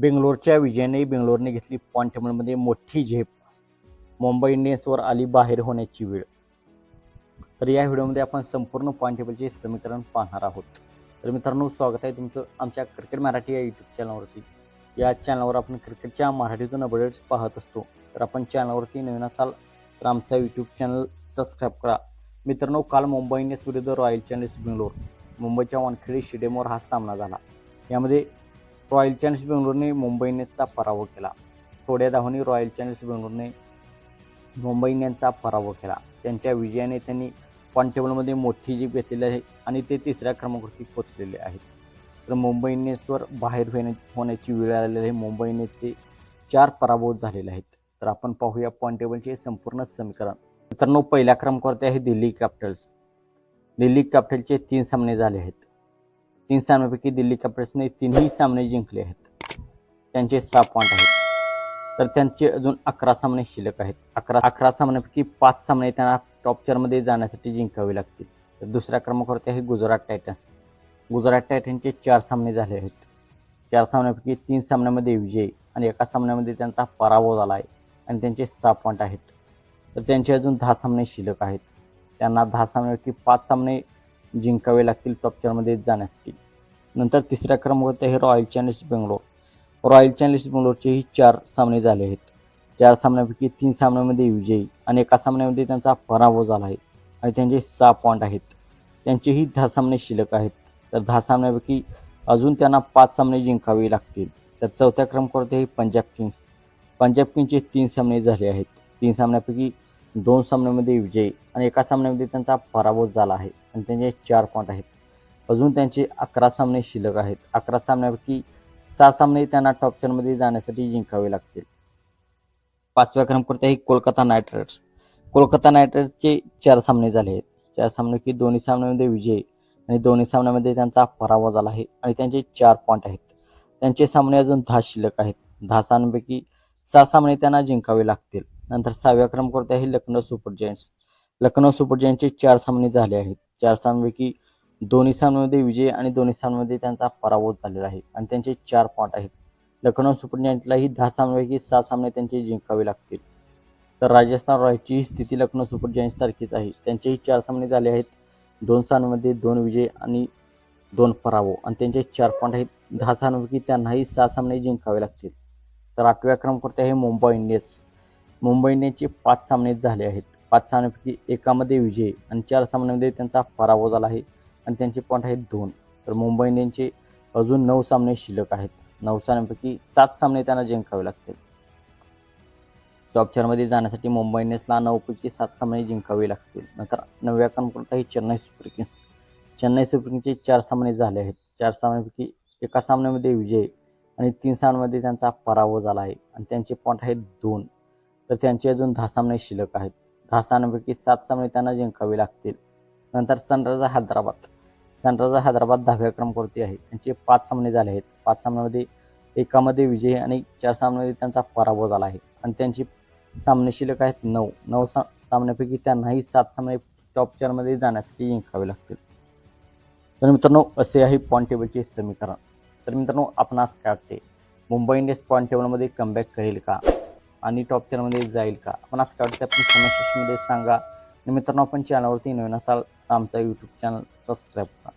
बेंगलोरच्या विजयाने बेंगलोरने घेतली पॉईंट टेबलमध्ये मोठी झेप. मुंबई इंडियन्सवर आली बाहेर होण्याची वेळ. तर या व्हिडिओमध्ये आपण संपूर्ण पॉईंट टेबलचे समीकरण पाहणार आहोत. तर मित्रांनो स्वागत आहे तुमचं आमच्या क्रिकेट मराठी या यूट्यूब चॅनलवरती या चॅनलवर आपण क्रिकेटच्या मराठीतून अपडेट्स पाहत असतो. तर आपण चॅनलवरती नवीन असाल तर आमचा यूट्यूब चॅनल सबस्क्राईब करा. मित्रांनो काल मुंबई इंडियन्स विरुद्ध रॉयल चॅलेंजर्स बेंगलोर. मुंबईच्या वानखेडे स्टेडियमवर हा सामना झाला. यामध्ये रॉयल चॅलेंजर्स बेंगलोरने मुंबई इंडियन्सचा पराभव केला. थोड्या धावांनी रॉयल चॅलेंजर्स बेंगलोरने मुंबई इंडियन्सचा पराभव केला. त्यांच्या विजयाने त्यांनी पॉईंट टेबलमध्ये मोठी जीप घेतलेली आहे आणि ते तिसऱ्या क्रमांकावरती पोचलेले आहेत. तर मुंबई इंडियन्सवर बाहेर होण्या होण्याची वेळ आलेली आहे. मुंबई इंडियन्सचे चार पराभव झालेले आहेत. तर आपण पाहूया पॉईंट टेबलचे संपूर्ण समीकरण. मित्रांनो पहिल्या क्रमांकावरती आहे दिल्ली कॅपिटल्स. दिल्ली कॅपिटलचे तीन सामने झाले आहेत. तीन सामन्यापैकी दिल्ली कॅपिटल्सने तिन्ही सामने जिंकले आहेत. त्यांचे सहा पॉईंट आहेत. तर त्यांचे अजून अकरा सामने शिल्लक आहेत. अकरा अकरा सामन्यापैकी पाच सामने त्यांना टॉप चारमध्ये जाण्यासाठी जिंकावे लागतील. तर दुसऱ्या क्रमांकावरती आहे गुजरात टायटन्स. गुजरात टायटन्सचे चार सामने झाले आहेत. चार सामन्यापैकी तीन सामन्यामध्ये विजय आणि एका सामन्यामध्ये त्यांचा पराभव झाला आहे आणि त्यांचे सहा पॉईंट आहेत. तर त्यांचे अजून दहा सामने शिल्लक आहेत. त्यांना दहा सामन्यापैकी पाच सामने जिंकावे लागतील टॉप चारमध्ये जाण्यासाठी. नंतर तिसऱ्या क्रमांकावरती आहे Royal Challengers Bangalore Royal Challengers बेंगलोरचेही चार सामने झाले आहेत. चार सामन्यापैकी तीन सामन्यामध्ये विजयी आणि एका सामन्यामध्ये त्यांचा पराभव झाला आहे आणि त्यांचे सहा पॉईंट आहेत. त्यांचेही दहा सामने शिल्लक आहेत. तर दहा सामन्यापैकी अजून त्यांना पाच सामने जिंकावे लागतील. तर चौथ्या क्रमांकावरती आहे पंजाब किंग्स. पंजाब किंगचे तीन सामने झाले आहेत. तीन सामन्यापैकी दोन सामन्यामध्ये विजयी आणि एका सामन्यामध्ये त्यांचा पराभव झाला आहे आणि त्यांचे चार पॉईंट आहेत. अजून त्यांचे अकरा सामने शिल्लक आहेत. अकरा सामन्यापैकी सहा सामने त्यांना टॉप टेनमध्ये जाण्यासाठी जिंकावे लागतील. पाचव्या क्रमांकावरती आहे Kolkata Knight Riders. Kolkata Knight रायडर्सचे चार सामने झाले आहेत. चार सामन्यापैकी दोन्ही सामन्यामध्ये विजय आणि दोन्ही सामन्यामध्ये त्यांचा पराभव झाला आहे आणि त्यांचे चार पॉईंट आहेत. त्यांचे सामने अजून दहा शिल्लक आहेत. दहा सामन्यांपैकी सहा सामने त्यांना जिंकावे लागतील. नंतर सहाव्या क्रमांकावरती आहे Lucknow Super Giants. Lucknow Super जायंट्सचे चार सामने झाले आहेत. चार सामन्यापैकी दोन्ही सामन्यामध्ये विजय आणि दोन्ही सामन्यामध्ये त्यांचा पराभव झालेला आहे. आणि त्यांचे चार पॉट आहेत. लखनौ सुपर जायंटलाही दहा सामन्यापैकी सहा सामने त्यांचे जिंकावे लागतील. तर राजस्थान रॉयल्सची ही स्थिती लखनौ सुपर जायंट्स सारखीच आहे. त्यांचेही चार सामने झाले आहेत. दोन सामन्यामध्ये दोन विजय आणि दोन पराभव. आणि त्यांचे चार पॉईंट आहेत. दहा सामन्यापैकी त्यांनाही सहा सामने जिंकावे लागतील. तर आठव्या क्रमांकावरती आहे मुंबई इंडियन्स. मुंबई इंडियन्सचे पाच सामने झाले आहेत. पाच सामन्यापैकी एकामध्ये विजय आणि चार सामन्यामध्ये त्यांचा पराभव झाला आहे. आणि त्यांचे पॉईंट आहेत दोन. तर मुंबई इंडियनचे अजून नऊ सामने शिल्लक आहेत. नऊ सामन्यापैकी सात सामने त्यांना जिंकावे लागतील. टॉप चारमध्ये जाण्यासाठी मुंबई इंडियन्सला नऊपैकी सात सामने जिंकावे लागतील. नंतर नवव्या क्रमांकावर आहे Chennai Super Kings. Chennai Super किंग्सचे चार सामने झाले आहेत. चार सामन्यापैकी एका सामन्यामध्ये विजय आणि तीन सामन्यामध्ये त्यांचा पराभव झाला आहे. आणि त्यांचे पॉईंट आहेत दोन. तर त्यांचे अजून दहा सामने शिल्लक आहेत. दहा सामन्यापैकी सात सामने त्यांना जिंकावे लागतील. नंतर सनरायझर हैदराबाद. सनरायझर हैदराबाद दहाव्या क्रमांकावरती आहे. त्यांचे पाच सामने झाले आहेत. पाच सामन्यामध्ये एकामध्ये विजय आणि चार सामन्यामध्ये त्यांचा पराभव झाला आहे. आणि त्यांची सामने शिल्लक आहेत नऊ. नऊ सा सामन्यापैकी त्यांनाही सात सामने टॉप चारमध्ये जाण्यासाठी जिंकावे लागतील. तर मित्रांनो असे आहे पॉईंट टेबलचे समीकरण. तर मित्रांनो आपणास काय वाटते? मुंबई इंडियन्स पॉईंट टेबलमध्ये कमबॅक करेल का? आणि टॉप चारमध्ये जाईल का? आपणास काय वाटते? आपण समस्यामध्ये सांगा. मित्रांनो आपण चॅनलवरती नवीन असाल आमचा यूट्यूब चॅनल सबस्क्राईब करा.